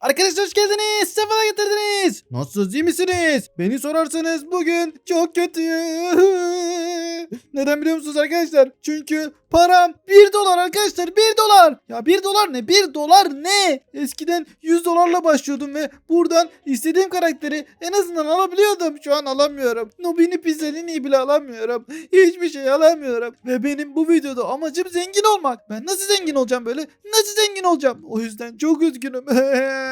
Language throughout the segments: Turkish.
Arkadaşlar hoş geldiniz. Sefalar getirdiniz. Nasılsınız iyi misiniz? Beni sorarsanız bugün çok kötüyüm. Neden biliyor musunuz arkadaşlar? Çünkü param 1 dolar arkadaşlar 1 dolar. Ya 1 dolar ne? 1 dolar ne? Eskiden 100 dolarla başlıyordum ve buradan istediğim karakteri en azından alabiliyordum. Şu an alamıyorum. Nobini Pizzolini'yi bile alamıyorum. Hiçbir şey alamıyorum. Ve benim bu videoda amacım zengin olmak. Ben nasıl zengin olacağım böyle? Nasıl zengin olacağım? O yüzden çok üzgünüm.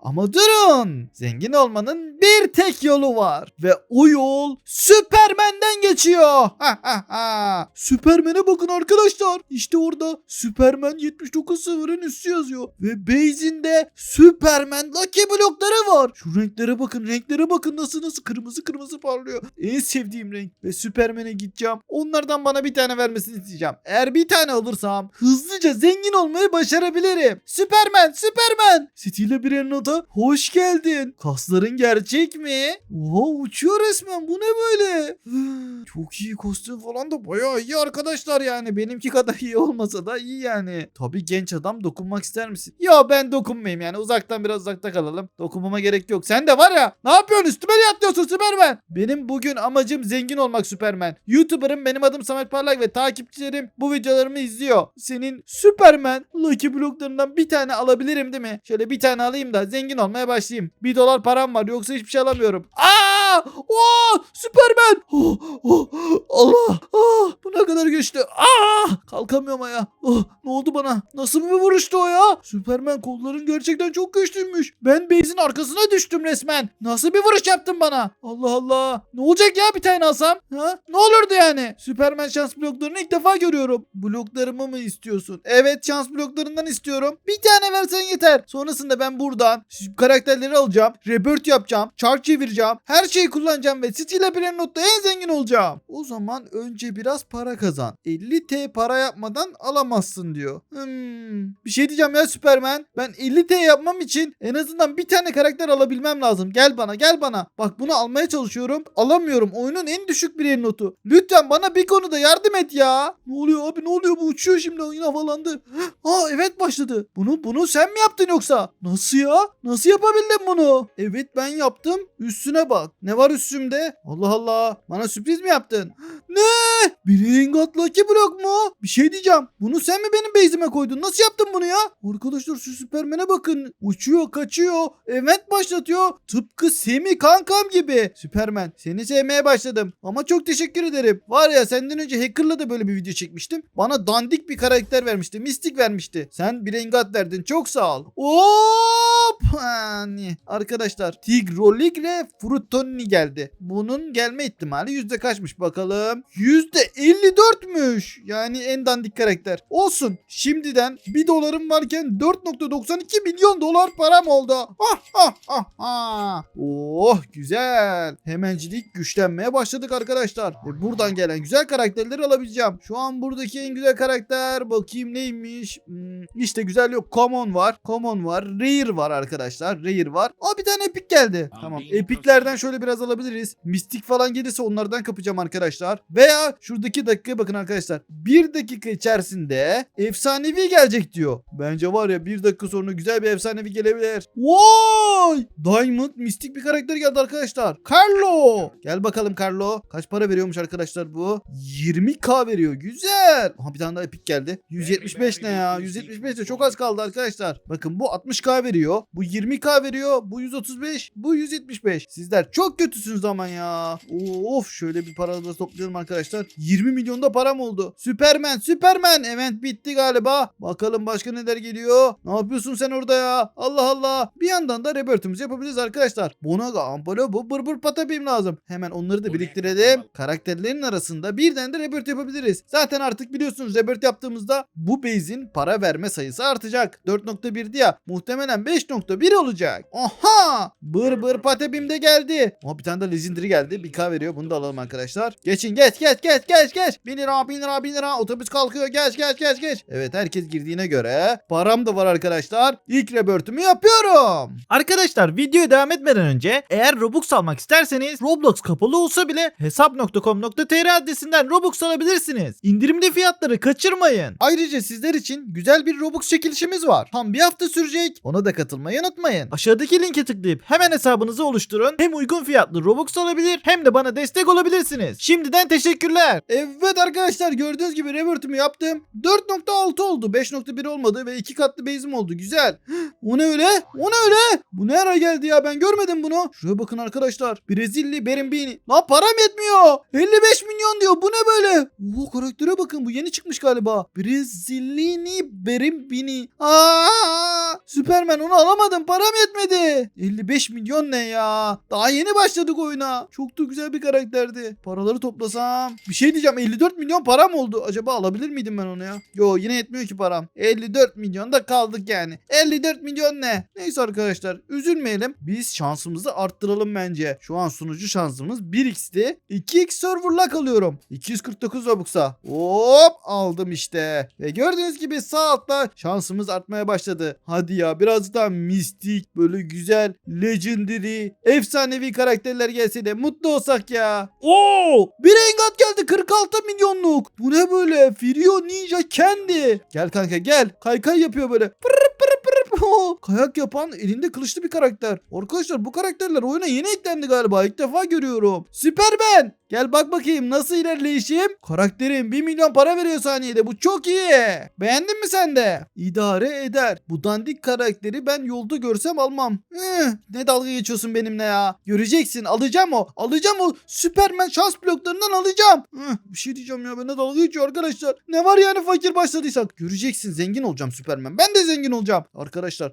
Ama durun. Zengin olmanın bir tek yolu var. Ve o yol Süpermen'den geçiyor. Süpermen'e bakın arkadaşlar. İşte orada Süpermen 79.0'ın üstü yazıyor. Ve base'inde Süpermen Lucky blokları var. Şu renklere bakın renklere bakın nasıl nasıl kırmızı kırmızı parlıyor. En sevdiğim renk. Ve Süpermen'e gideceğim. Onlardan bana bir tane vermesini isteyeceğim. Eğer bir tane alırsam hızlıca zengin olmayı başarabilirim. Süpermen Süpermen. Stile bir nota hoş geldin. Kasların gerçek mi? Oha uçuyor resmen bu ne böyle? Çok iyi kostüm falan da bayağı iyi arkadaşlar yani. Benimki kadar iyi olmasa da iyi yani. Tabii genç adam dokunmak ister misin? Ya ben dokunmayayım yani uzaktan biraz uzakta kalalım. Dokunmama gerek yok. Sen de var ya ne yapıyorsun üstüme niye atlıyorsun Süpermen? Benim bugün amacım zengin olmak Süpermen. YouTuber'ım benim adım Samet Parlak ve takipçilerim bu videolarımı izliyor. Senin Süpermen Lucky bloklarından bir tane alabilirim değil mi? Şöyle bir tane alayım da zengin olmaya başlayayım. Bir dolar param var yoksa hiçbir şey alamıyorum. Aa! Oo! Süpermen! Oh, oh, Allah! Ah! Bu ne kadar güçlü. Aa! Kalkamıyorum ayağa. Oh, ne oldu bana? Nasıl bir vuruştu o ya? Süpermen kolların gerçekten çok güçlüymüş. Ben base'in arkasına düştüm resmen. Nasıl bir vuruş yaptın bana? Allah Allah. Ne olacak ya bir tane alsam? Ha? Ne olurdu yani? Süpermen şans bloklarını ilk defa görüyorum. Bloklarımı mı istiyorsun? Evet şans bloklarından istiyorum. Bir tane versen yeter. Sonrasında ben buradan karakterleri alacağım. Rebirth yapacağım. Çark çevireceğim. Her şeyi kullanacağım ve Stile bir notta en zengin olacağım. O zaman önce biraz para kazan. 50T para yapmadan alamazsın diyor. Hmm. Bir şey diyeceğim ya Süpermen. Ben 50T yapmam için en azından bir tane karakter alabilmem lazım. Gel bana gel bana. Bak bunu almaya çalışıyorum. Alamıyorum. Oyunun en düşük bir notu. Lütfen bana bir konuda yardım et ya. Ne oluyor abi ne oluyor bu uçuyor şimdi oyun havalandı. Aa evet başladı. Bunu bunu sen mi yaptın yoksa? Nasıl ya? Nasıl yapabildin bunu? Evet ben yaptım. Üstüne bak. Ne var üstümde? Allah Allah. Bana sürpriz mi yaptın? Ne? Bringot Lucky Block mu? Bir şey diyeceğim. Bunu sen mi benim base'ime koydun? Nasıl yaptın bunu ya? Arkadaşlar şu Süpermen'e bakın. Uçuyor, kaçıyor. Event başlatıyor. Tıpkı Semi kankam gibi. Süpermen seni sevmeye başladım. Ama çok teşekkür ederim. Var ya senden önce Hacker'la da böyle bir video çekmiştim. Bana dandik bir karakter vermişti. Mistik vermişti. Sen Bringot verdin. Çok sağ ol. Hop! Hani. Arkadaşlar Tigroligre Frutoni geldi. Bunun gelme ihtimali yüzde kaçmış bakalım. Yüzde 54'müş. Yani en dandik karakter. Olsun. Şimdiden 1 dolarım varken 4.92 milyon dolar param oldu. Ah ah ah ah. Oh güzel. Hemencilik güçlenmeye başladık arkadaşlar. Ve buradan gelen güzel karakterleri alabileceğim. Şu an buradaki en güzel karakter bakayım neymiş. Hmm, işte güzel yok. Common var. Common var. Rare var arkadaşlar. Rare var. Aa bir tane epic geldi. Tamam. Epiclerden şöyle biraz alabiliriz. Mistik falan gelirse onlardan kapacağım arkadaşlar. Veya şuradaki dakikaya bakın arkadaşlar. Bir dakika içerisinde efsanevi gelecek diyor. Bence var ya bir dakika sonra güzel bir efsanevi gelebilir. Vay! Diamond mistik bir karakter geldi arkadaşlar. Carlo. Gel bakalım Carlo. Kaç para veriyormuş arkadaşlar bu? 20k veriyor. Güzel. Aha bir tane daha epik geldi. 175 ne ya? 175 de çok az kaldı arkadaşlar. Bakın bu 60k veriyor. Bu 20k veriyor. Bu 135. Bu 175. Sizler çok kötüsünüz ama ya. Of şöyle bir para da toplayalım arkadaşlar. 20 milyonda param oldu. Süpermen Süpermen. Event bitti galiba. Bakalım başka neler geliyor. Ne yapıyorsun sen orada ya? Allah Allah. Bir yandan da rebirth'imizi yapabiliriz arkadaşlar. Bonaga ampolo bu bır bır patapim lazım. Hemen onları da biriktirelim. Karakterlerin arasında birden de rebirth yapabiliriz. Zaten artık biliyorsunuz rebirth yaptığımızda bu base'in para verme sayısı artacak. 4.1'di ya. Muhtemelen 5.1 olacak. Aha! Bır bır patebim de geldi. Ama bir tane de legendary geldi. Bir K veriyor. Bunu da alalım arkadaşlar. Geçin geç geç geç geç geç. 1000 lira 1000 lira 1000 lira. Otobüs kalkıyor. Geç geç geç geç. Evet herkes girdiğine göre param da var arkadaşlar. İlk rebirth'ümü yapıyorum. Arkadaşlar videoya devam etmeden önce eğer Robux almak isterseniz Roblox kapalı olsa bile hesap.com.tr adresinden Robux alabilirsiniz. İndirimli fiyatları kaçırmayın. Ayrıca sizler için güzel bir Robux çekilişimiz var. Tam bir hafta sürecek. Ona da katılmayı unutmayın. Aşağıdaki linke tıklayıp hemen hesabınızı oluşturun. Hem uygun fiyatlı Robux alabilir hem de bana destek olabilirsiniz. Şimdiden teşekkürler. Evet arkadaşlar gördüğünüz gibi revert'ümü yaptım. 4.6 oldu. 5.1 olmadı ve 2 katlı base'im oldu. Güzel. O ne öyle? O ne öyle? Bu ne ara geldi ya? Ben görmedim bunu. Şuraya bakın arkadaşlar. Brezilli Berimbini. Lan param yetmiyor. 55 milyon diyor. Bu ne böyle? Oo karaktere bakın. Bu yeni çıkmış galiba. Brezillini Berimbini. Aa! Superman onu alamadım. Param yetmedi. 55 milyon ne ya? Daha yeni başladık oyuna. Çok da güzel bir karakterdi. Paraları toplasam. Bir şey diyeceğim. 54 milyon param oldu. Acaba alabilir miydim ben onu ya? Yo yine yetmiyor ki param. 54 milyon da kaldık yani. 54 milyon ne? Neyse arkadaşlar üzülmeyelim. Biz şansımızı arttıralım bence. Şu an sunucu şansımız 1x'ti. 2x server'la kalıyorum. 249 Robux'a. Hop aldım işte. Ve gördüğünüz gibi sağ altta şansımız artmaya başladı. Hadi ya biraz daha mistik böyle güzel legendary efsanevi karakterler gelse de mutlu olsak ya. Oo! Bir engat geldi 46 milyonluk. Bu ne böyle? Firio Ninja Kendi. Gel kanka gel. Kaykay yapıyor böyle. Pırr Kayak yapan elinde kılıçlı bir karakter. Arkadaşlar bu karakterler oyuna yeni eklendi galiba. İlk defa görüyorum. Süpermen. Gel bak bakayım nasıl ilerleyişim. Karakterim 1 milyon para veriyor saniyede. Bu çok iyi. Beğendin mi sen de? İdare eder. Bu dandik karakteri ben yolda görsem almam. Eh, ne dalga geçiyorsun benimle ya. Göreceksin alacağım o. Alacağım o. Süpermen şans bloklarından alacağım. Eh, bir şey diyeceğim ya ben de dalga geçiyor arkadaşlar. Ne var yani fakir başladıysak. Göreceksin zengin olacağım Süpermen. Ben de zengin olacağım.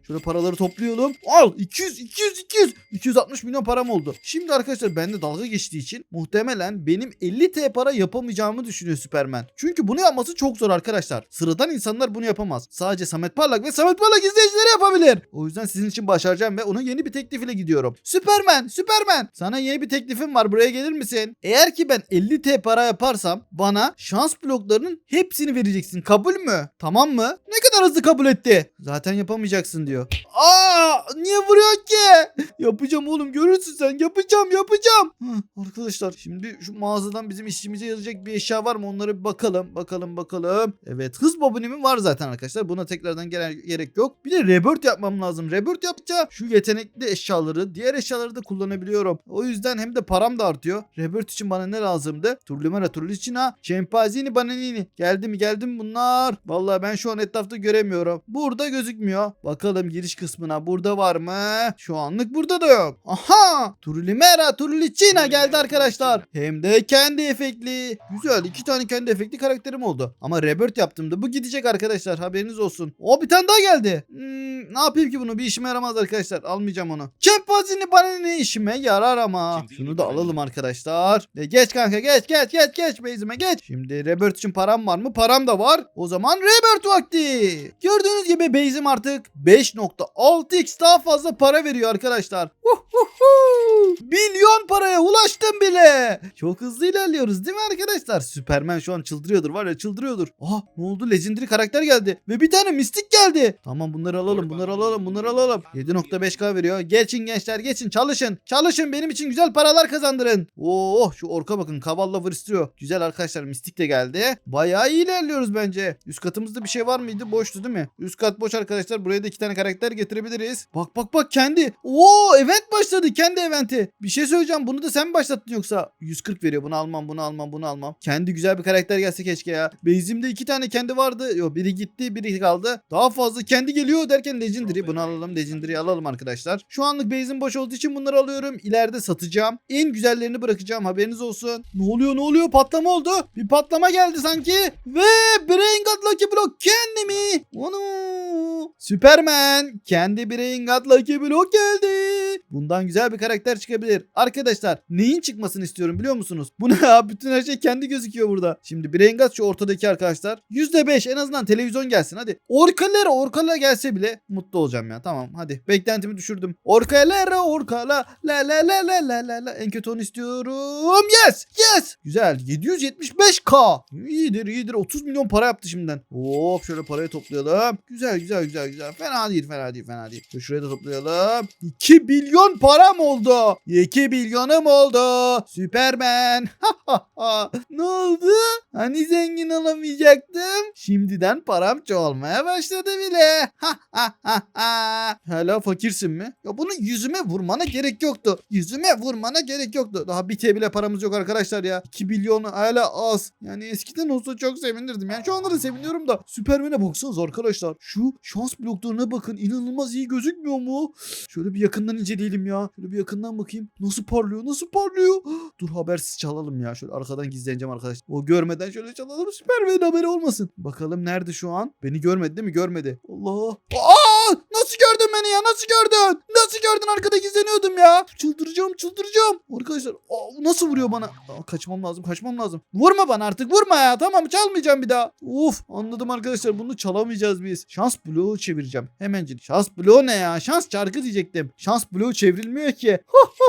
Şöyle paraları toplayalım. Al 200 200 200. 260 milyon param oldu. Şimdi arkadaşlar bende dalga geçtiği için muhtemelen benim 50 T para yapamayacağımı düşünüyor Süpermen. Çünkü bunu yapması çok zor arkadaşlar. Sıradan insanlar bunu yapamaz. Sadece Samet Parlak ve Samet Parlak izleyicileri yapabilir. O yüzden sizin için başaracağım ve ona yeni bir teklif ile gidiyorum. Süpermen, Süpermen. Sana yeni bir teklifim var. Buraya gelir misin? Eğer ki ben 50 T para yaparsam bana şans bloklarının hepsini vereceksin. Kabul mü? Tamam mı? Ne kadar hızlı kabul etti. Zaten yapamayacaksın diyor. Aa, niye vuruyor ki? Yapacağım oğlum görürsün sen. Yapacağım yapacağım. Hı, arkadaşlar şimdi şu mağazadan bizim işimize yarayacak bir eşya var mı? Onlara bir bakalım. Bakalım bakalım. Evet hız bobinimin var zaten arkadaşlar. Buna tekrardan gere- gerek yok. Bir de rebirth yapmam lazım. Rebirth yapınca şu yetenekli eşyaları diğer eşyaları da kullanabiliyorum. O yüzden hem de param da artıyor. Rebirth için bana ne lazımdı? Turlimera turlicina, Cempazini bananini. Geldi mi geldi mi bunlar? Vallahi ben şu an etrafta göremiyorum. Burada gözükmüyor. Bakalım giriş kısmına burada var mı? Şu anlık burada da yok. Aha! Turlimera turlicina geldi arkadaşlar. Hem de kendi efektli. Güzel iki tane kendi efektli karakterim oldu. Ama rebirth yaptığımda bu gidecek arkadaşlar haberiniz olsun. O bir tane daha geldi. Hmm, ne yapayım ki bunu bir işime yaramaz arkadaşlar. Almayacağım onu. Cempazini bana ne işime yarar ama. Şunu da alalım arkadaşlar. E, geç kanka geç geç geç geç base'ime geç. Şimdi rebirth için param var mı? Param da var. O zaman rebirth vakti. Gördüğünüz gibi base'im artık 5.6x daha fazla para veriyor arkadaşlar. Uhuhu. Milyon paraya ulaştım bile. Çok hızlı ilerliyoruz değil mi arkadaşlar? Süpermen şu an çıldırıyordur var ya çıldırıyordur. Aha ne oldu? Legendary karakter geldi. Ve bir tane mistik geldi. Tamam bunları alalım bunları alalım bunları alalım. 7.5k veriyor. Geçin gençler geçin çalışın. Çalışın benim için güzel paralar kazandırın. Oo şu orka bakın Kavalla istiyor. Güzel arkadaşlar mistik de geldi. Bayağı iyi ilerliyoruz bence. Üst katımızda bir şey var mıydı? Boştu değil mi? Üst kat boş arkadaşlar. Buraya da iki tane karakter getirebiliriz. Bak bak bak kendi. Oo event başladı. Kendi eventi. Bir şey söyleyeceğim. Bunu da sen mi başlattın yoksa? 140 veriyor. Bunu almam bunu almam bunu almam. Kendi güzel bir karakter gelse keşke ya. Base'imde iki tane kendi vardı. Yok biri gitti biri kaldı. Daha fazla kendi geliyor derken Legendary. Bunu alalım. Legendary'i alalım arkadaşlar. Şu anlık base'im boş olduğu için bunları alıyorum. İleride satacağım. En güzellerini bırakacağım. Haberiniz olsun. Ne oluyor ne oluyor? Patlama oldu. Bir patlama geldi sanki. Ve Brain God Lucky Block kendi mi? Onu. Superman. Kendi Brain God Lucky Block geldi. Bundan güzel bir karakter çıkabilir. Arkadaşlar neyin çıkmasını istiyorum biliyor musunuz? Bu ne ya? Bütün her şey kendi gözüküyor burada. Şimdi Brain şu ortadaki arkadaşlar. %5 en azından televizyon gelsin hadi. Orkalera orkala gelse bile mutlu olacağım ya. Tamam hadi. Beklentimi düşürdüm. Orkalera orkala la la la la la la la. En kötü onu istiyorum. Yes yes. Güzel 775k. İyidir iyidir 30 milyon para yaptı şimdiden. Hop şöyle parayı toplayalım. Güzel güzel güzel güzel. Fena değil fena değil fena değil. Şöyle Şuraya da toplayalım. 2 milyon param oldu. 2 milyonum oldu. Süpermen. ne oldu? Hani zengin olamayacaktım? Şimdiden param çoğalmaya başladı bile. Hala fakirsin mi? Ya bunu yüzüme vurmana gerek yoktu. Yüzüme vurmana gerek yoktu. Daha bir bile paramız yok arkadaşlar ya. 2 milyon hala az. Yani eskiden olsa çok sevinirdim. Yani şu anda da seviniyorum da. Süpermen'e baksanız arkadaşlar. Şu şans bloklarına bakın. İnanılmaz iyi gözükmüyor mu? Şöyle bir yakından inceleyelim ya. Şöyle bir yakından bakayım. Nasıl parlıyor? Nasıl parlıyor? Dur habersiz çalalım ya. Şöyle arkadan gizleneceğim arkadaşlar. O görmeden şöyle çalalım. Süpermen'in haberi olmasın. Bakalım nerede şu an? Beni görmedi değil mi? Görmedi. Allah. Aa! Nasıl gördün beni ya? Nasıl gördün? Nasıl gördün? Arkada gizleniyordum ya. Çıldıracağım çıldıracağım. Arkadaşlar aa, nasıl vuruyor bana? Aa, kaçmam lazım kaçmam lazım. Vurma bana artık vurma ya. Tamam çalmayacağım bir daha. Uf anladım arkadaşlar bunu çalamayacağız biz. Şans bloğu çevireceğim. Hemencik. Şans bloğu ne ya? Şans çarkı diyecektim. Şans bloğu çevrilmiyor ki.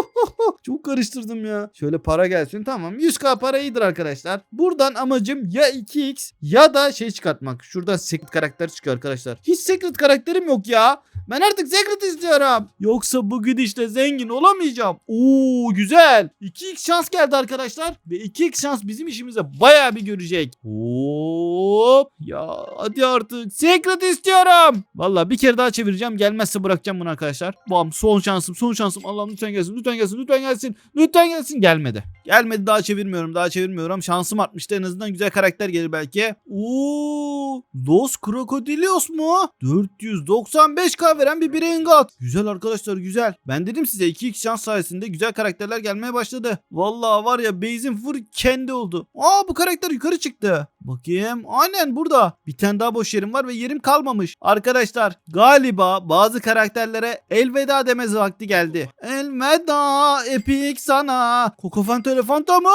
Çok karıştırdım ya. Şöyle para gelsin. Tamam 100k para iyidir arkadaşlar. Buradan amacım ya 2x ya da şey çıkartmak. Şurada secret karakter çıkıyor arkadaşlar. Hiç secret karakterim yok ya. Ben artık secret istiyorum. Yoksa bu gidişle zengin olamayacağım. Oo güzel. 2x şans geldi arkadaşlar. Ve 2x şans bizim işimize bayağı bir görecek. Hop. Ya hadi artık. Secret istiyorum. Valla bir kere daha çevireceğim. Gelmezse bırakacağım bunu arkadaşlar. Bam son şansım son şansım. Allah'ım lütfen gelsin lütfen gelsin lütfen gelsin. Lütfen gelsin. Gelmedi. Gelmedi daha çevirmiyorum daha çevirmiyorum. Şansım artmıştı en azından güzel karakter gelir belki. Oo, Los Crocodilios mu? 495k veren bir Braingat. Güzel arkadaşlar güzel. Ben dedim size 2x şans sayesinde güzel karakterler gelmeye başladı. Vallahi var ya base'in full kendi oldu. Aa bu karakter yukarı çıktı. Bakayım. Aynen burada. Bir tane daha boş yerim var ve yerim kalmamış. Arkadaşlar galiba bazı karakterlere elveda demez vakti geldi. Elveda epik sana. Kokofanta elefanta mı?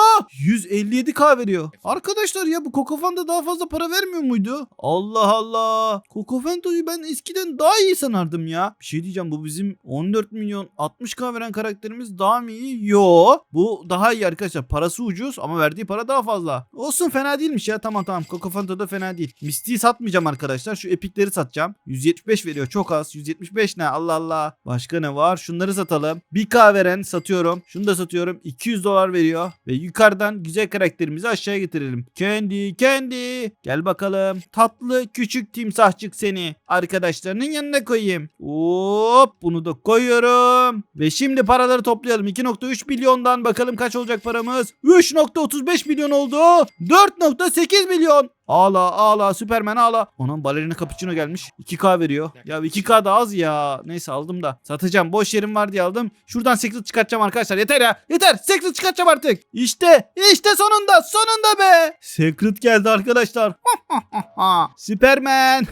157k veriyor. Arkadaşlar ya bu Kokofanta daha fazla para vermiyor muydu? Allah Allah. Kokofanta'yı ben eskiden daha iyi sanardım ya. Bir şey diyeceğim bu bizim 14 milyon 60k veren karakterimiz daha mı iyi? Yo. Bu daha iyi arkadaşlar. Parası ucuz ama verdiği para daha fazla. Olsun fena değilmiş ya. Tamam tamam. Kokofanta da fena değil. Mistiği satmayacağım arkadaşlar. Şu epikleri satacağım. 175 veriyor. Çok az. 175 ne? Allah Allah. Başka ne var? Şunları satalım. 1k veren satıyorum. Şunu da satıyorum. 200 dolar veriyor. Ve yukarıdan güzel karakterimizi aşağıya getirelim. Kendi kendi. Gel bakalım. Tatlı küçük timsahçık seni. Arkadaşlarının yanına koyayım. Hop bunu da koyuyorum. Ve şimdi paraları toplayalım. 2.3 milyondan bakalım kaç olacak paramız. 3.35 milyon oldu. 4.8 milyon. Ağla ağla Süpermen ağla. Onun balerina cappuccino gelmiş. 2K veriyor. Ya 2K da az ya. Neyse aldım da. Satacağım. Boş yerim var diye aldım. Şuradan secret çıkartacağım arkadaşlar. Yeter ya. Yeter. Secret çıkartacağım artık. İşte. işte sonunda. Sonunda be. Secret geldi arkadaşlar. Süpermen.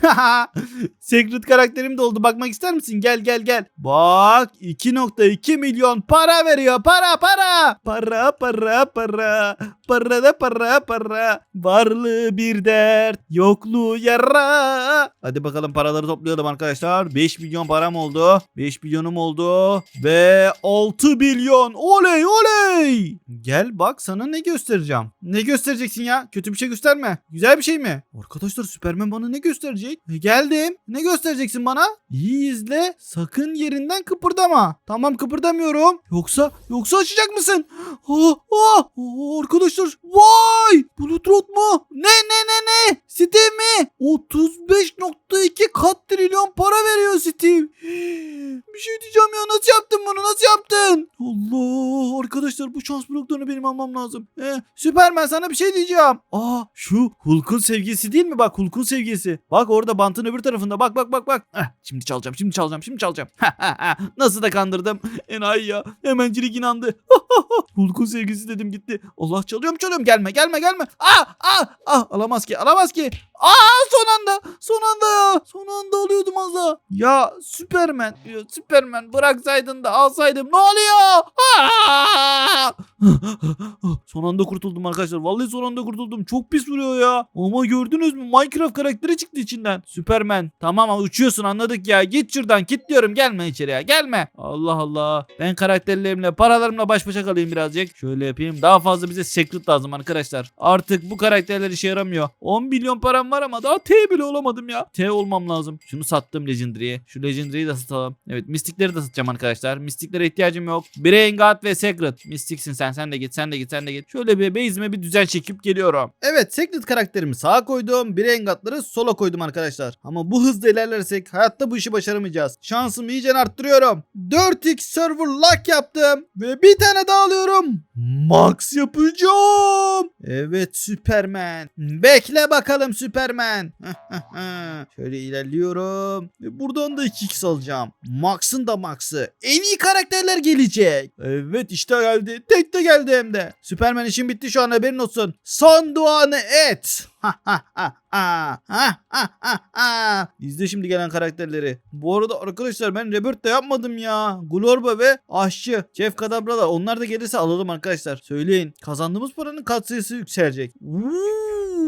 secret karakterim de oldu. Bakmak ister misin? Gel gel gel. Bak 2.2 milyon para veriyor. Para para. Para para para. Para da para para. Varlığı bir dert. Yokluğu yara. Hadi bakalım paraları toplayalım arkadaşlar. 5 milyon param oldu. 5 milyonum oldu. Ve 6 milyon. Oley oley. Gel bak sana ne göstereceğim. Ne göstereceksin ya? Kötü bir şey gösterme. Güzel bir şey mi? Arkadaşlar Süpermen bana ne gösterecek? E, geldim. Ne göstereceksin bana? İyi izle. Sakın yerinden kıpırdama. Tamam kıpırdamıyorum. Yoksa yoksa açacak mısın? Oh, oh, oh, arkadaşlar vay Bluetooth mu? Ne ne ne ne? Steam mi? 35.2 şans bloklarını benim almam lazım. Ee, Süpermen sana bir şey diyeceğim. Aa şu Hulk'un sevgisi değil mi bak Hulk'un sevgisi. Bak orada bantın öbür tarafında bak bak bak bak. Heh, şimdi çalacağım şimdi çalacağım şimdi çalacağım. nasıl da kandırdım. Enayi ya hemencilik inandı. Hulk'un sevgisi dedim gitti. Allah çalıyorum çalıyorum gelme gelme gelme. Ah ah ah alamaz ki alamaz ki. Aa son anda. Son anda ya. Son anda alıyordum az. Ya Süpermen. Ya, Süpermen bıraksaydın da alsaydım. Ne oluyor? Aa! son anda kurtuldum arkadaşlar. Vallahi son anda kurtuldum. Çok pis vuruyor ya. Ama gördünüz mü? Minecraft karakteri çıktı içinden. Süpermen. Tamam ama uçuyorsun anladık ya. Git şuradan. Git diyorum. Gelme içeriye. Gelme. Allah Allah. Ben karakterlerimle, paralarımla baş başa kalayım birazcık. Şöyle yapayım. Daha fazla bize secret lazım arkadaşlar. Artık bu karakterler işe yaramıyor. 10 milyon param var ama daha T bile olamadım ya. T olmam lazım. Şunu sattım Legendary'ye. Şu Legendary'yi de satalım. Evet mistikleri de satacağım arkadaşlar. Mistiklere ihtiyacım yok. Brain God ve Secret. Mistiksin sen. Sen de git. Sen de git. Sen de git. Şöyle bir base'ime bir düzen çekip geliyorum. Evet Secret karakterimi sağa koydum. Braingatları sola koydum arkadaşlar. Ama bu hızla ilerlersek hayatta bu işi başaramayacağız. Şansımı iyice arttırıyorum. 4x server lock yaptım. Ve bir tane daha alıyorum. Max yapacağım. Evet Superman. Bekle bakalım Superman. Şöyle ilerliyorum. Buradan da 2x alacağım. Max'ın da Max'ı. En iyi karakterler gelecek. Evet işte geldi. Tek de geldi hem de. Superman işin bitti şu an haberin olsun. Son duanı et. İzle şimdi gelen karakterleri. Bu arada arkadaşlar ben Rebirth de yapmadım ya. Glorba ve Aşçı. Jeff Kadabra da onlar da gelirse alalım arkadaşlar. Söyleyin. Kazandığımız paranın katsayısı yükselecek. Uuu,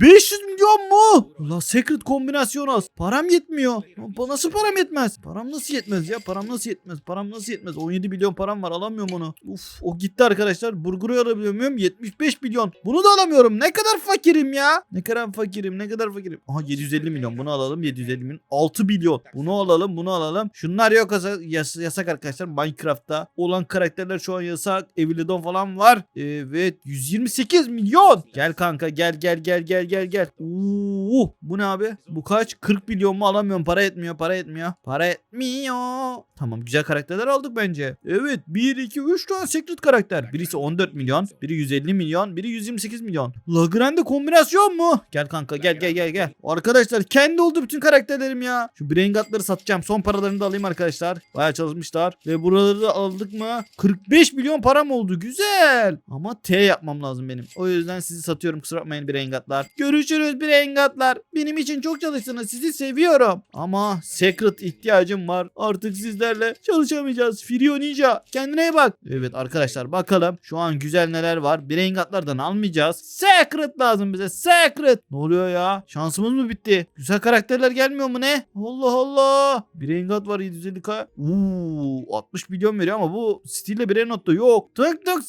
500 milyon mu? La secret kombinasyon az. Param yetmiyor. Nasıl param yetmez? Param nasıl yetmez ya? Param nasıl yetmez? Param nasıl yetmez? 17 milyon param var alamıyorum onu. Uf o gitti arkadaşlar. Burguru alabiliyor muyum? 75 milyon. Bunu da alamıyorum. Ne kadar fakirim ya. Ne kadar fakirim ne kadar fakirim. Aha 750 milyon bunu alalım 750 milyon. 6 milyon. Bunu alalım bunu alalım. Şunlar yok yas- yasak arkadaşlar. Minecraft'ta olan karakterler şu an yasak. Evilidon falan var. Evet 128 milyon. Gel kanka gel gel gel gel gel gel. Oo, bu ne abi? Bu kaç? 40 milyon mu alamıyorum. Para etmiyor para etmiyor. Para etmiyor. Tamam güzel karakterler aldık bence. Evet 1 2 3 tane secret karakter. Birisi 14 milyon, biri 150 milyon, biri 128 milyon. La Grande kombinasyon mu? Gel kanka gel gel gel gel. Arkadaşlar kendi oldu bütün karakterlerim ya. Şu brain God'ları satacağım. Son paralarını da alayım arkadaşlar. Bayağı çalışmışlar. Ve buraları da aldık mı? 45 milyon param oldu. Güzel. Ama T yapmam lazım benim. O yüzden sizi satıyorum. Kusura bakmayın brain God'lar. Görüşürüz brain God'lar. Benim için çok çalıştınız. Sizi seviyorum. Ama secret ihtiyacım var. Artık sizlerle çalışamayacağız. Firio Ninja. Kendine iyi bak. Evet arkadaşlar bakalım. Şu an güzel neler var. Brain God'lardan almayacağız. Secret lazım bize. Secret. Ne oluyor ya? Şansımız mı bitti? Güzel karakterler gelmiyor mu ne? Allah Allah. Brain God var 750k. Uuu 60 milyon veriyor ama bu stille Brain God'da yok. Tık tık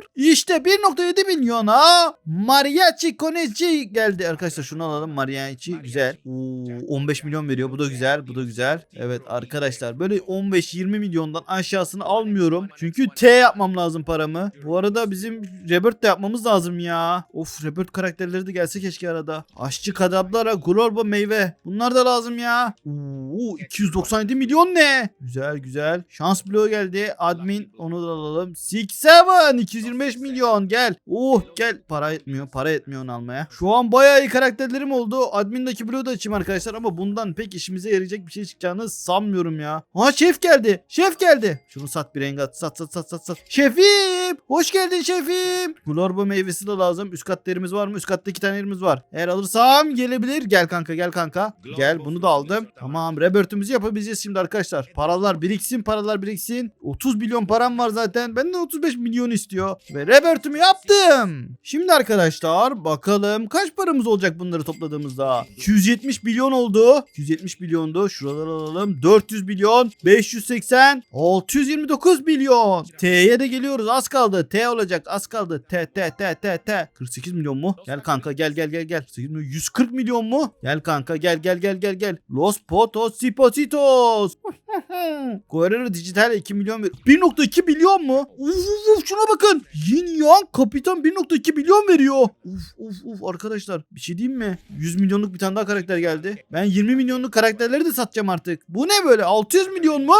sahur. İşte 1.7 milyona Mariachi Koneci geldi. Arkadaşlar şunu alalım. Mariachi güzel. Oo, 15 milyon veriyor. Bu da güzel. Bu da güzel. Evet arkadaşlar böyle 15-20 milyondan aşağısını almıyorum. Çünkü T yapmam lazım paramı. Bu arada bizim Rebirth de yapmamız lazım ya. Of Rebirth karakterleri de gelse keşke arada. Aşçı kadablara, Glorba meyve. Bunlar da lazım ya. Oo, 297 milyon ne? Güzel güzel. Şans bloğu geldi. Admin onu da alalım. Six Seven 225 milyon gel. Oh gel. Para etmiyor. Para etmiyor onu almaya. Şu an bayağı iyi karakterlerim oldu. Admindeki bloğu da açayım arkadaşlar ama bundan pek işimize yarayacak bir şey çıkacağını sanmıyorum ya. Ha şef geldi. Şef geldi. Şunu sat bir rengat. Sat sat sat sat sat. Şefim. Hoş geldin şefim. Glorbo meyvesi de lazım. Üst katta yerimiz var mı? Üst katta iki tane yerimiz var. Eğer alırsam gelebilir. Gel kanka gel kanka. Gel bunu da aldım. Tamam rebirth'ümüzü yapabileceğiz şimdi arkadaşlar. Paralar biriksin paralar biriksin. 30 milyon param var zaten. Benden 35 milyon istiyor. Ve rebirth'ümü yaptım. Şimdi arkadaşlar bakalım kaç paramız olacak bunları topladığımızda. 270 milyon oldu. 270 milyondu. Şuraları alalım. 400 milyon. 580. 629 milyon. T'ye de geliyoruz. Az kaldı. T olacak. Az kaldı. T T T T T. 48 milyon mu? Gel kanka gel gel gel gel. 48 milyon. 140 milyon mu? Gel kanka gel gel gel gel gel. Los Potos Sipositos. Guerrero Dijital 2 milyon ver. 1.2 milyon mu? Uf uf uf şuna bakın. Yin Yang Kapitan 1.2 milyon veriyor. Uf uf uf arkadaşlar bir şey diyeyim mi? 100 milyonluk bir tane daha karakter geldi. Ben 20 milyonluk karakterleri de satacağım artık. Bu ne böyle 600 milyon mu?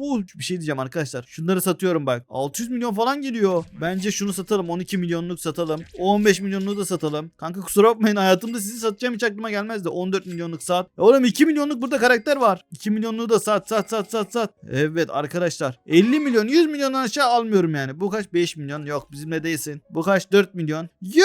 Oo, bir şey diyeceğim arkadaşlar. Şunları satıyorum bak. 600 milyon falan geliyor. Bence şunu satalım. 12 milyonluk satalım. 15 milyonluğu da satalım. Kanka kusura bakmayın hayatımda sizi satacağım hiç aklıma gelmezdi. 14 milyonluk sat. Ya Oğlum 2 milyonluk burada karakter var. 2 milyonluğu da sat sat sat sat sat. Evet arkadaşlar. 50 milyon 100 milyondan aşağı almıyorum yani. Bu kaç 5 milyon yok bizimle değilsin. Bu kaç 4 milyon. Yo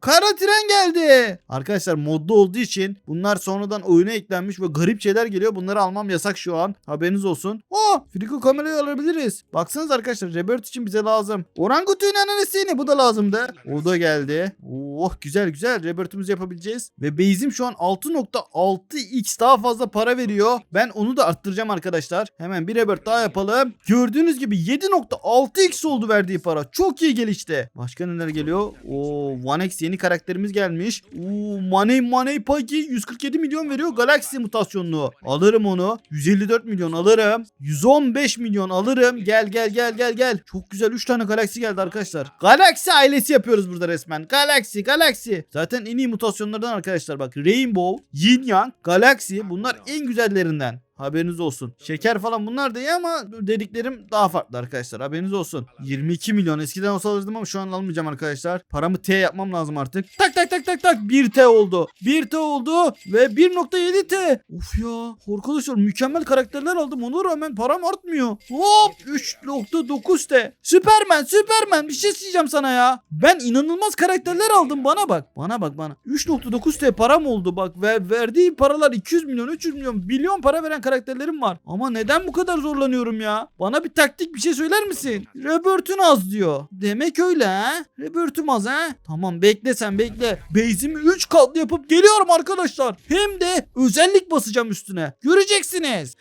kara tren geldi. Arkadaşlar modda olduğu için bunlar sonradan oyuna eklenmiş ve garip şeyler geliyor. Bunları almam yasak şu an. Haberiniz olsun. Oh Frigo kamerayı alabiliriz. Baksanız arkadaşlar Rebirth için bize lazım. Orangutan ananasini bu da lazımdı. O da geldi. Oh güzel güzel Rebirth'ümüzü yapabileceğiz. Ve base'im şu an 6.6x daha fazla para veriyor. Ben onu da arttıracağım arkadaşlar. Hemen bir Rebirth daha yapalım. Gördüğünüz gibi 7.6x oldu verdiği para. Çok iyi gelişti. Başka neler geliyor? Oo One X yeni karakterimiz gelmiş. Oo Money Money Paki 147 milyon veriyor. Galaxy mutasyonlu. Alırım onu. 154 milyon alırım. 115 milyon alırım. Gel gel gel gel gel. Çok güzel 3 tane Galaxy geldi arkadaşlar. Galaxy ailesi yapıyoruz burada resmen. Galaxy Galaxy. Zaten en iyi mutasyonlardan arkadaşlar bak. Rainbow, Yin Yang, Galaxy bunlar en güzellerinden. Haberiniz olsun. Şeker falan bunlar da iyi ama dediklerim daha farklı arkadaşlar. Haberiniz olsun. 22 milyon eskiden olsa alırdım ama şu an almayacağım arkadaşlar. Paramı T yapmam lazım artık. Tak tak tak tak tak 1 T oldu. 1 T oldu ve 1.7 T. Of ya. Arkadaşlar mükemmel karakterler aldım. Ona rağmen param artmıyor. Hop 3.9 T. Süpermen Süpermen bir şey diyeceğim sana ya. Ben inanılmaz karakterler aldım bana bak. Bana bak bana. 3.9 T param oldu bak ve verdiği paralar 200 milyon 300 milyon milyon para veren karakterlerim var. Ama neden bu kadar zorlanıyorum ya? Bana bir taktik bir şey söyler misin? Rebirth'ün az diyor. Demek öyle ha? Rebirth'üm az ha? Tamam bekle sen bekle. Base'imi 3 katlı yapıp geliyorum arkadaşlar. Hem de özellik basacağım üstüne. Göreceksiniz.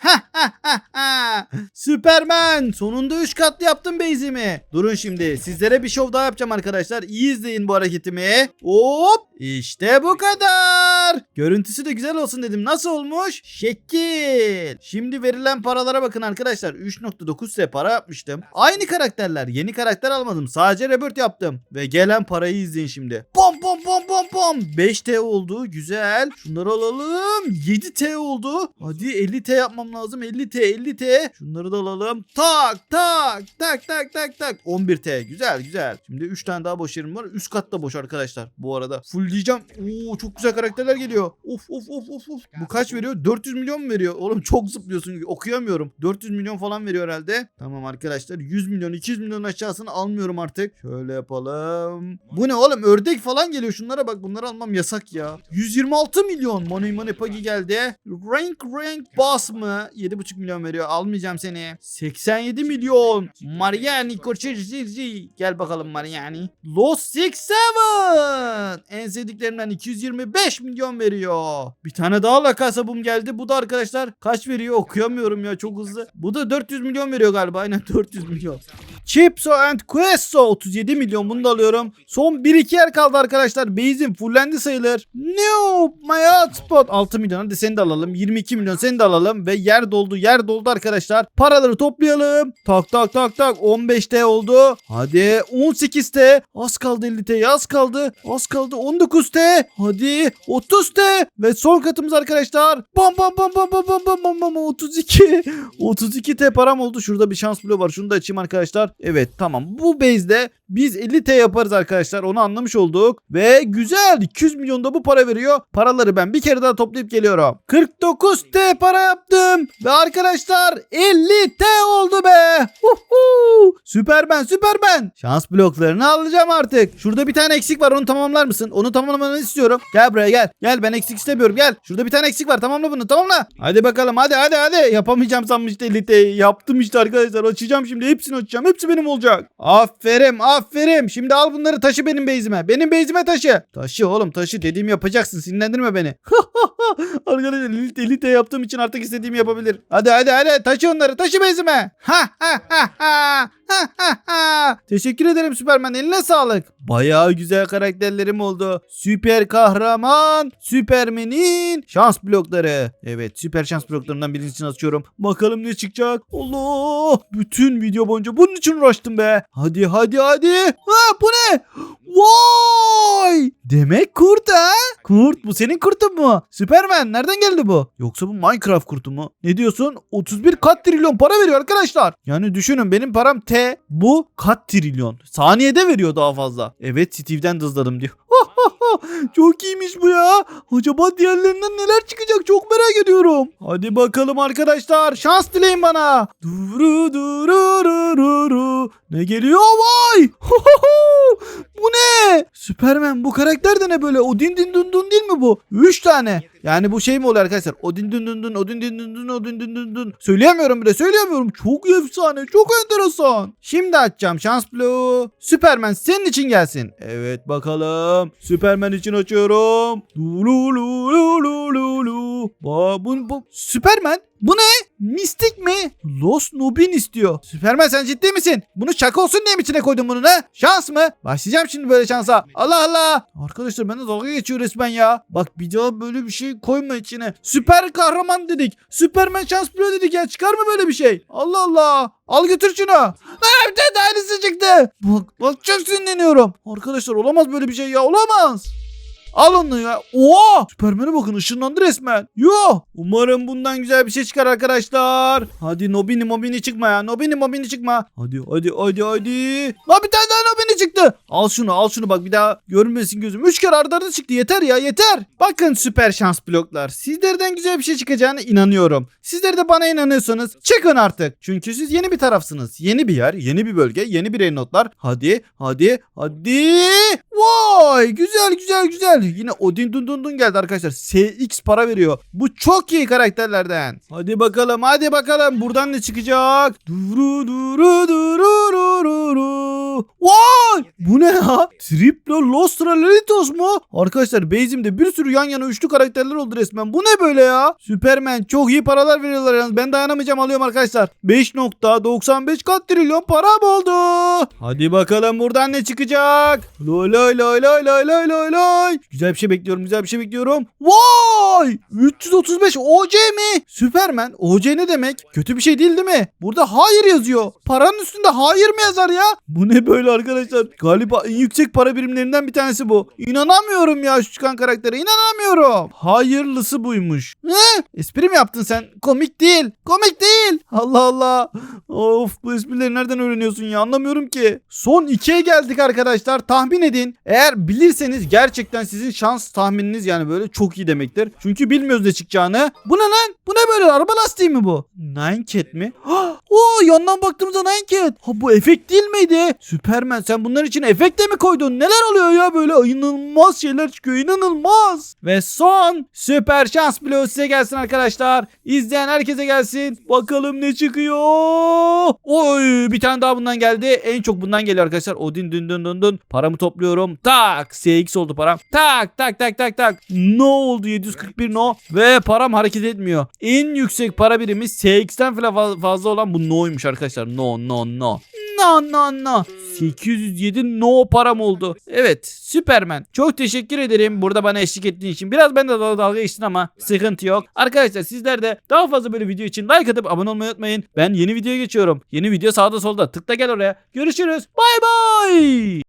Süpermen. Sonunda 3 katlı yaptım base'imi. Durun şimdi sizlere bir şov daha yapacağım arkadaşlar. İyi izleyin bu hareketimi. Hop. İşte bu kadar. Görüntüsü de güzel olsun dedim. Nasıl olmuş? Şekil. Şimdi verilen paralara bakın arkadaşlar. 3.9 S para yapmıştım. Aynı karakterler. Yeni karakter almadım. Sadece rebirth yaptım. Ve gelen parayı izleyin şimdi. Bom bom bom bom bom. 5T oldu. Güzel. Şunları alalım. 7T oldu. Hadi 50T yapmam lazım. 50T 50T. Şunları da alalım. Tak tak tak tak tak tak. 11T. Güzel güzel. Şimdi 3 tane daha boş yerim var. Üst kat da boş arkadaşlar. Bu arada. Full diyeceğim. Oo çok güzel karakterler geliyor. Of of of of of. Bu kaç veriyor? 400 milyon mu veriyor? Oğlum çok zıplıyorsun. Okuyamıyorum. 400 milyon falan veriyor herhalde. Tamam arkadaşlar. 100 milyon 200 milyon aşağısını almıyorum artık. Şöyle yapalım. Bu ne oğlum? Ördek falan geliyor. Şunlara bak. Bunları almam yasak ya. 126 milyon. Money Money Pagi geldi. Rank Rank Boss mı? 7,5 milyon veriyor. Almayacağım seni. 87 milyon. Mariani Koçerci. Gel bakalım Mariani. Lost 67. En sevdiklerimden 225 milyon veriyor. Bir tane daha La Casa Boom geldi. Bu da arkadaşlar kaç veriyor okuyamıyorum ya çok hızlı. Bu da 400 milyon veriyor galiba. Aynen 400 milyon. Chipso and Queso 37 milyon bunu da alıyorum. Son 1-2 yer kaldı arkadaşlar. Base'im fullendi sayılır. Noob my hotspot 6 milyon hadi seni de alalım. 22 milyon seni de alalım. Ve yer doldu yer doldu arkadaşlar. Paraları toplayalım. Tak tak tak tak 15T oldu. Hadi 18T. Az kaldı 50T az kaldı. Az kaldı 19T. Hadi 30T. Ve son katımız arkadaşlar. Bam bam bam bam bam bam bam bam 32. 32T param oldu. Şurada bir şans bloğu var. Şunu da açayım arkadaşlar. Evet tamam. Bu base'de biz 50T yaparız arkadaşlar. Onu anlamış olduk. Ve güzel. 200 milyon da bu para veriyor. Paraları ben bir kere daha toplayıp geliyorum. 49T para yaptım. Ve arkadaşlar 50T oldu be. Huhu. Süpermen süpermen. Şans bloklarını alacağım artık. Şurada bir tane eksik var. Onu tamamlar mısın? Onu tamamlamanı istiyorum. Gel buraya gel. Gel ben eksik istemiyorum. Gel. Şurada bir tane eksik var. Tamamla bunu. Tamamla. Hadi bakalım. Hadi hadi hadi. Yapamayacağım sanmıştı 50T. Yaptım işte arkadaşlar. Açacağım şimdi. Hepsini açacağım. Benim olacak. Aferin aferin. Şimdi al bunları taşı benim base'ime. Benim base'ime taşı. Taşı oğlum taşı. Dediğimi yapacaksın. Sinirlendirme beni. arkadaşlar 50T yaptığım için artık istediğimi yapabilir. Hadi hadi hadi. Taşı onları. Taşı base'ime. Ha ha ha ha. Teşekkür ederim Süpermen. Eline sağlık. Bayağı güzel karakterlerim oldu. Süper kahraman. Süpermen'in şans blokları. Evet süper şans bloklarından birincisini açıyorum. Bakalım ne çıkacak. Allah. Bütün video boyunca bunun için uğraştım be. Hadi hadi hadi. Ha bu ne? Vay! Demek kurt ha? Kurt bu senin kurtun mu? Süpermen nereden geldi bu? Yoksa bu Minecraft kurtu mu? Ne diyorsun? 31 kat trilyon para veriyor arkadaşlar. Yani düşünün benim param T. Bu kat trilyon. Saniyede veriyor daha fazla. Evet Steve'den dızladım diyor. Çok iyiymiş bu ya. Acaba diğerlerinden neler çıkacak çok merak ediyorum. Hadi bakalım arkadaşlar. Şans dileyin bana. Duru duru duru duru. Ne geliyor vay? bu ne? Süpermen bu karakter de ne böyle? Odin din dun dun değil mi bu? Üç tane. Yani bu şey mi oluyor arkadaşlar? Odin dun dun dun, Odin din dun dun, Odin dun dun dun. Söyleyemiyorum bile söyleyemiyorum. Çok efsane, çok enteresan. Şimdi açacağım şans bloğu. Süpermen senin için gelsin. Evet bakalım. Süpermen için açıyorum. Lu lu bu, bu. Süpermen bu ne? Mistik mi? Lost Nobin istiyor. Süpermen sen ciddi misin? Bunu şaka olsun diye mi içine koydun bunu ne? Şans mı? Başlayacağım şimdi böyle şansa. Allah Allah. Arkadaşlar bende dalga geçiyor resmen ya. Bak bir daha böyle bir şey koyma içine. Süper kahraman dedik. Süpermen şans bloğu dedik ya. Çıkar mı böyle bir şey? Allah Allah. Al götür şunu. Aa, bir tane aynısı çıktı. Bak, bak çok sinirleniyorum. Arkadaşlar olamaz böyle bir şey ya. Olamaz. Al onu ya. Oha! Süpermen'e bakın ışınlandı resmen. Yo! Umarım bundan güzel bir şey çıkar arkadaşlar. Hadi Nobini Mobini çıkma ya. Nobini Mobini çıkma. Hadi hadi hadi hadi. La bir tane daha Nobini çıktı. Al şunu al şunu bak bir daha görünmesin gözüm. Üç kere arda arda çıktı yeter ya yeter. Bakın süper şans bloklar. Sizlerden güzel bir şey çıkacağına inanıyorum. Sizler de bana inanıyorsanız çıkın artık. Çünkü siz yeni bir tarafsınız. Yeni bir yer, yeni bir bölge, yeni bir notlar. Hadi hadi hadi. Vay güzel güzel güzel. Yine Odin Dun Dun Dun geldi arkadaşlar. SX para veriyor. Bu çok iyi karakterlerden. Hadi bakalım hadi bakalım. Buradan ne çıkacak? Duru duru duru duru duru. Vay! Bu ne ya? Triplo Los Tralalitos mu? Arkadaşlar base'imde bir sürü yan yana üçlü karakterler oldu resmen. Bu ne böyle ya? Süpermen çok iyi paralar veriyorlar yalnız. Ben dayanamayacağım alıyorum arkadaşlar. 5.95 kat trilyon param oldu. Hadi bakalım buradan ne çıkacak? Loy loy loy loy loy loy loy loy. Güzel bir şey bekliyorum güzel bir şey bekliyorum. Vay! 335 OC mi? Süpermen OC ne demek? Kötü bir şey değil değil mi? Burada hayır yazıyor. Paranın üstünde hayır mı yazar ya? Bu ne böyle arkadaşlar? Galiba en yüksek para birimlerinden bir tanesi bu. İnanamıyorum ya şu çıkan karaktere inanamıyorum. Hayırlısı buymuş. Ne? Espri mi yaptın sen? Komik değil. Komik değil. Allah Allah. Of bu esprileri nereden öğreniyorsun ya anlamıyorum ki. Son ikiye geldik arkadaşlar. Tahmin edin. Eğer bilirseniz gerçekten sizin şans tahmininiz yani böyle çok iyi demektir. Çünkü bilmiyoruz ne çıkacağını. Bu ne lan? Bu ne böyle? Araba lastiği mi bu? Nine Cat mi? Oo yandan baktığımızda Cat. Ha bu efekt değil miydi? Süpermen sen bunlar için efekt de mi koydun? Neler oluyor ya böyle inanılmaz şeyler çıkıyor. inanılmaz. Ve son süper şans bloğu size gelsin arkadaşlar. İzleyen herkese gelsin. Bakalım ne çıkıyor. Oy bir tane daha bundan geldi. En çok bundan geliyor arkadaşlar. Odin dün dün dün dün. Paramı topluyorum. Tak. SX oldu param. Tak tak tak tak tak. No oldu 741 no. Ve param hareket etmiyor. En yüksek para birimi fa- fazla olan bu no'ymuş arkadaşlar. No no no. No no no. 807 no param oldu. Evet Süpermen. Çok teşekkür ederim burada bana eşlik ettiğin için. Biraz ben de dal- dalga geçtin ama sıkıntı yok. Arkadaşlar sizler de daha fazla böyle video için like atıp abone olmayı unutmayın. Ben yeni videoya geçiyorum. Yeni video sağda solda. Tıkla gel oraya. Görüşürüz. Bay bay.